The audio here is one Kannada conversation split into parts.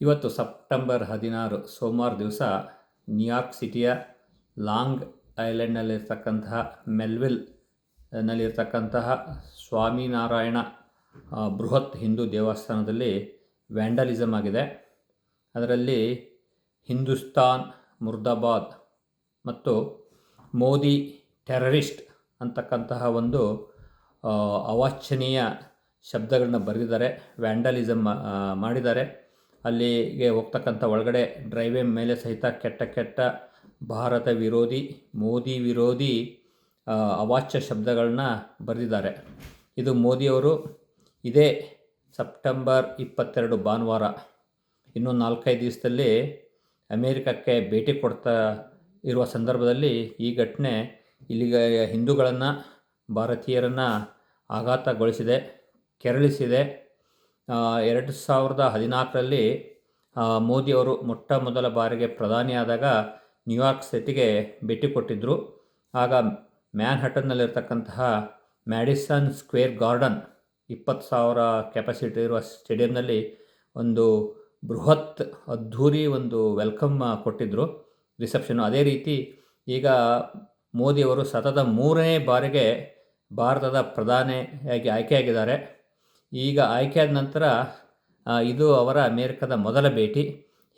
ಇವತ್ತು ಸೆಪ್ಟೆಂಬರ್ ಹದಿನಾರು, ಸೋಮವಾರ ದಿವಸ ನ್ಯೂಯಾರ್ಕ್ ಸಿಟಿಯ ಲಾಂಗ್ ಐಲ್ಯಾಂಡ್ನಲ್ಲಿರ್ತಕ್ಕಂತಹ ಮೆಲ್ವಿಲ್ ನಲ್ಲಿರ್ತಕ್ಕಂತಹ ಸ್ವಾಮಿನಾರಾಯಣ ಬೃಹತ್ ಹಿಂದೂ ದೇವಸ್ಥಾನದಲ್ಲಿ ವ್ಯಾಂಡಲಿಸಮ್ ಆಗಿದೆ. ಅದರಲ್ಲಿ ಹಿಂದೂಸ್ತಾನ್, ಮುರ್ದಾಬಾದ್ ಮತ್ತು ಮೋದಿ ಟೆರರಿಸ್ಟ್ ಅಂತಕ್ಕಂತಹ ಒಂದು ಅವಾಚ್ಛನೀಯ ಶಬ್ದಗಳನ್ನ ಬರೆದಿದ್ದಾರೆ ವ್ಯಾಂಡಲಿಸಮ್ ಮಾಡಿದ್ದಾರೆ. ಅಲ್ಲಿಗೆ ಹೋಗ್ತಕ್ಕಂಥ ಒಳಗಡೆ ಡ್ರೈವೇ ಮೇಲೆ ಸಹಿತ ಕೆಟ್ಟ ಕೆಟ್ಟ ಭಾರತ ವಿರೋಧಿ, ಮೋದಿ ವಿರೋಧಿ ಅವಾಚ್ಯ ಶಬ್ದಗಳನ್ನ ಬರೆದಿದ್ದಾರೆ. ಇದು ಮೋದಿಯವರು ಇದೇ ಸೆಪ್ಟೆಂಬರ್ ಇಪ್ಪತ್ತೆರಡು ಭಾನುವಾರ, ಇನ್ನೂ ನಾಲ್ಕೈದು ದಿವಸದಲ್ಲಿ ಅಮೇರಿಕಕ್ಕೆ ಭೇಟಿ ಕೊಡ್ತಾ ಇರುವ ಸಂದರ್ಭದಲ್ಲಿ ಈ ಘಟನೆ ಇಲ್ಲಿಗ ಹಿಂದೂಗಳನ್ನು, ಭಾರತೀಯರನ್ನು ಆಘಾತಗೊಳಿಸಿದೆ, ಕೆರಳಿಸಿದೆ. ಎರಡು ಸಾವಿರದ ಹದಿನಾಲ್ಕರಲ್ಲಿ ಮೋದಿಯವರು ಮೊಟ್ಟ ಮೊದಲ ಬಾರಿಗೆ ಪ್ರಧಾನಿಯಾದಾಗ ನ್ಯೂಯಾರ್ಕ್ ಸಿಟಿಗೆ ಭೇಟಿ ಕೊಟ್ಟಿದ್ದರು ಆಗ ಮ್ಯಾನ್ಹಟನ್ನಲ್ಲಿರ್ತಕ್ಕಂತಹ ಮ್ಯಾಡಿಸನ್ ಸ್ಕ್ವೇರ್ ಗಾರ್ಡನ್ ಇಪ್ಪತ್ತು ಸಾವಿರ ಕೆಪಾಸಿಟಿ ಇರುವ ಸ್ಟೇಡಿಯಂನಲ್ಲಿ ಒಂದು ಬೃಹತ್, ಅದ್ಧೂರಿ ಒಂದು ವೆಲ್ಕಮ್ ಕೊಟ್ಟಿದ್ದರು ರಿಸೆಪ್ಷನ್ ಅದೇ ರೀತಿ ಈಗ ಮೋದಿಯವರು ಸತತ ಮೂರನೇ ಬಾರಿಗೆ ಭಾರತದ ಪ್ರಧಾನಿಯಾಗಿ ಆಯ್ಕೆಯಾಗಿದ್ದಾರೆ. ಈಗ ಆಯ್ಕೆಯಾದ ನಂತರ ಇದು ಅವರ ಅಮೇರಿಕದ ಮೊದಲ ಭೇಟಿ.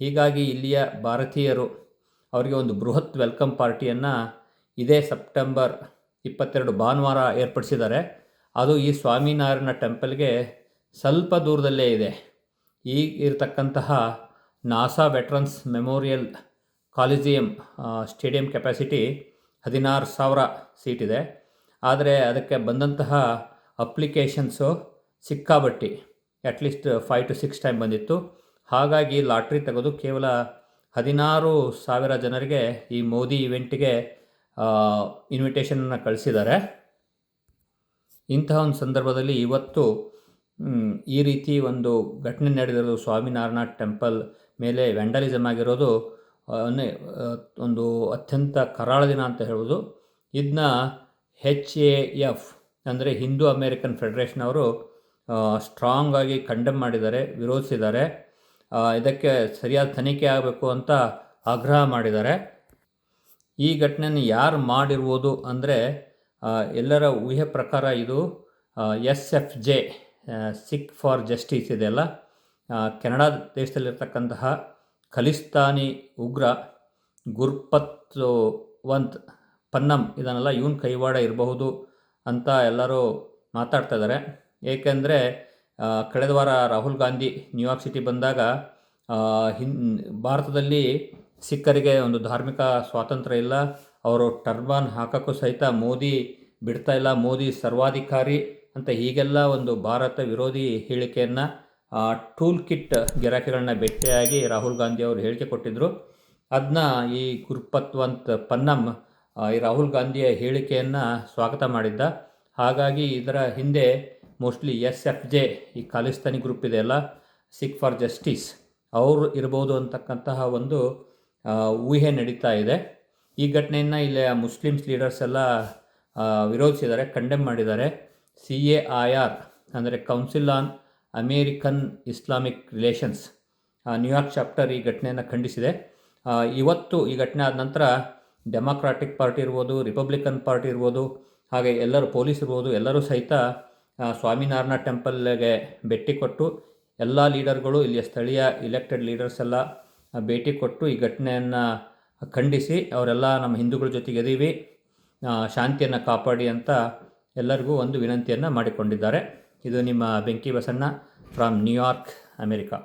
ಹೀಗಾಗಿ ಇಲ್ಲಿಯ ಭಾರತೀಯರು ಅವರಿಗೆ ಒಂದು ಬೃಹತ್ ವೆಲ್ಕಮ್ ಪಾರ್ಟಿಯನ್ನು ಇದೇ ಸೆಪ್ಟೆಂಬರ್ ಇಪ್ಪತ್ತೆರಡು ಭಾನುವಾರ ಏರ್ಪಡಿಸಿದ್ದಾರೆ. ಅದು ಈ ಸ್ವಾಮಿನಾರಾಯಣ ಟೆಂಪಲ್ಗೆ ಸ್ವಲ್ಪ ದೂರದಲ್ಲೇ ಇದೆ. ಈಗ ಇರತಕ್ಕಂತಹ Nassau veterans memorial coliseum stadium capacity ಹದಿನಾರು ಸಾವಿರ ಸೀಟ್ ಇದೆ. ಆದರೆ ಅದಕ್ಕೆ ಬಂದಂತಹ applications ಸಿಕ್ಕಾಬಟ್ಟಿ. At least five to six time ಬಂದಿತ್ತು. ಹಾಗಾಗಿ ಲಾಟ್ರಿ ತೆಗೆದು ಕೇವಲ ಹದಿನಾರು ಸಾವಿರ ಜನರಿಗೆ ಈ ಮೋದಿ ಇವೆಂಟಿಗೆ ಇನ್ವಿಟೇಷನನ್ನು ಕಳಿಸಿದ್ದಾರೆ. ಇಂತಹ ಒಂದು ಸಂದರ್ಭದಲ್ಲಿ ಇವತ್ತು ಈ ರೀತಿ ಒಂದು ಘಟನೆ ನಡೆದಿರೋದು ಸ್ವಾಮಿನಾರಾಯಣ ಟೆಂಪಲ್ ಮೇಲೆ ವ್ಯಾಂಡಲಿಸಮ್ ಆಗಿರೋದು ಒಂದು ಅತ್ಯಂತ ಕರಾಳ ದಿನ ಅಂತ ಹೇಳ್ಬೋದು. ಇದನ್ನ ಹೆಚ್ ಎ ಎಫ್ ಅಂದರೆ ಹಿಂದೂ ಅಮೇರಿಕನ್ ಫೆಡರೇಷನ್ ಅವರು ಸ್ಟ್ರಾಂಗ್ ಆಗಿ ಕಂಡೆಮ್ ಮಾಡಿದ್ದಾರೆ, ವಿರೋಧಿಸಿದ್ದಾರೆ. ಇದಕ್ಕೆ ಸರಿಯಾದ ತನಿಖೆ ಆಗಬೇಕು ಅಂತ ಆಗ್ರಹ ಮಾಡಿದ್ದಾರೆ. ಈ ಘಟನೆಯನ್ನು ಯಾರು ಮಾಡಿರ್ಬೋದು ಅಂದರೆ ಎಲ್ಲರ ಊಹೆ ಪ್ರಕಾರ ಇದು S F J Sikh for justice ಇದೆಯಲ್ಲ ಕೆನಡಾ ದೇಶದಲ್ಲಿರ್ತಕ್ಕಂತಹ ಖಲಿಸ್ತಾನಿ ಉಗ್ರ ಗುರ್ಪತ್ ವಂತ್ ಪನ್ನಂ ಇದನ್ನೆಲ್ಲ ಇವನ್ ಕೈವಾಡ ಇರಬಹುದು ಅಂತ ಎಲ್ಲರೂ ಮಾತಾಡ್ತಾ ಇದ್ದಾರೆ. ಏಕೆಂದರೆ ಕಳೆದ ವಾರ ರಾಹುಲ್ ಗಾಂಧಿ ನ್ಯೂಯಾರ್ಕ್ ಸಿಟಿ ಬಂದಾಗ ಹಿನ್ ಭಾರತದಲ್ಲಿ ಸಿಖ್ಖರಿಗೆ ಒಂದು ಧಾರ್ಮಿಕ ಸ್ವಾತಂತ್ರ್ಯ ಇಲ್ಲ. ಅವರು ಟರ್ಬಾನ್ ಹಾಕೋಕ್ಕೂ ಸಹಿತ ಮೋದಿ ಬಿಡ್ತಾ ಇಲ್ಲ. ಮೋದಿ ಸರ್ವಾಧಿಕಾರಿ ಅಂತ ಹೀಗೆಲ್ಲ ಒಂದು ಭಾರತ ವಿರೋಧಿ ಹೇಳಿಕೆಯನ್ನು ಟೂಲ್ ಕಿಟ್ ಗಿರಾಕಿಗಳನ್ನ ಭೇಟಿಯಾಗಿ ರಾಹುಲ್ ಗಾಂಧಿ ಅವರು ಹೇಳಿಕೆ ಕೊಟ್ಟಿದ್ದರು ಅದನ್ನ ಈ ಗುರುಪತ್ವಂತ್ ಪನ್ನಂ ಆ, ಈ ರಾಹುಲ್ ಗಾಂಧಿಯ ಹೇಳಿಕೆಯನ್ನು ಸ್ವಾಗತ ಮಾಡಿದ್ದ. ಹಾಗಾಗಿ ಇದರ ಹಿಂದೆ ಮೋಸ್ಟ್ಲಿ ಎಸ್ ಎಫ್ ಜೆ ಈ ಖಾಲಿಸ್ತಾನಿ ಗ್ರೂಪ್ ಇದೆಯಲ್ಲ ಸಿಕ್ ಫಾರ್ ಜಸ್ಟಿಸ್ ಅವರು ಇರ್ಬೋದು ಅಂತಕ್ಕಂತಹ ಒಂದು ಊಹೆ ನಡೀತಾ ಇದೆ. ಈ ಘಟನೆಯನ್ನು ಇಲ್ಲಿ ಮುಸ್ಲಿಮ್ಸ್ ಲೀಡರ್ಸ್ ಎಲ್ಲ ವಿರೋಧಿಸಿದ್ದಾರೆ ಕಂಡೆಮ್ ಮಾಡಿದ್ದಾರೆ. ಸಿ ಎ ಐ ಆರ್ ಅಂದರೆ council on American Islamic relations New York chapter ಈ ಘಟನೆಯನ್ನು ಖಂಡಿಸಿದೆ. ಇವತ್ತು ಈ ಘಟನೆ ಆದ ನಂತರ ಡೆಮಾಕ್ರಾಟಿಕ್ ಪಾರ್ಟಿ ಇರ್ಬೋದು ರಿಪಬ್ಲಿಕನ್ ಪಾರ್ಟಿ ಇರ್ಬೋದು, ಹಾಗೆ ಎಲ್ಲರೂ ಪೊಲೀಸ್ ಇರ್ಬೋದು, ಎಲ್ಲರೂ ಸಹಿತ ಸ್ವಾಮಿನಾರಾಯಣ ಟೆಂಪಲ್ಗೆ ಭೇಟಿ ಕೊಟ್ಟು ಎಲ್ಲ ಲೀಡರ್ಗಳು, ಇಲ್ಲಿಯ ಸ್ಥಳೀಯ ಇಲೆಕ್ಟೆಡ್ ಲೀಡರ್ಸ್ ಎಲ್ಲ ಭೇಟಿ ಕೊಟ್ಟು ಈ ಘಟನೆಯನ್ನು ಖಂಡಿಸಿ ಅವರೆಲ್ಲ ನಮ್ಮ ಹಿಂದೂಗಳ ಜೊತೆಗೆ ಇದೀವಿ ಶಾಂತಿಯನ್ನು ಕಾಪಾಡಿ ಅಂತ ಎಲ್ಲರಿಗೂ ಒಂದು ವಿನಂತಿಯನ್ನು ಮಾಡಿಕೊಂಡಿದ್ದಾರೆ. ಇದು ನಿಮ್ಮ ಬೆಂಕಿ ಬಸಣ್ಣ ಫ್ರಮ್ ನ್ಯೂಯಾರ್ಕ್ ಅಮೆರಿಕಾ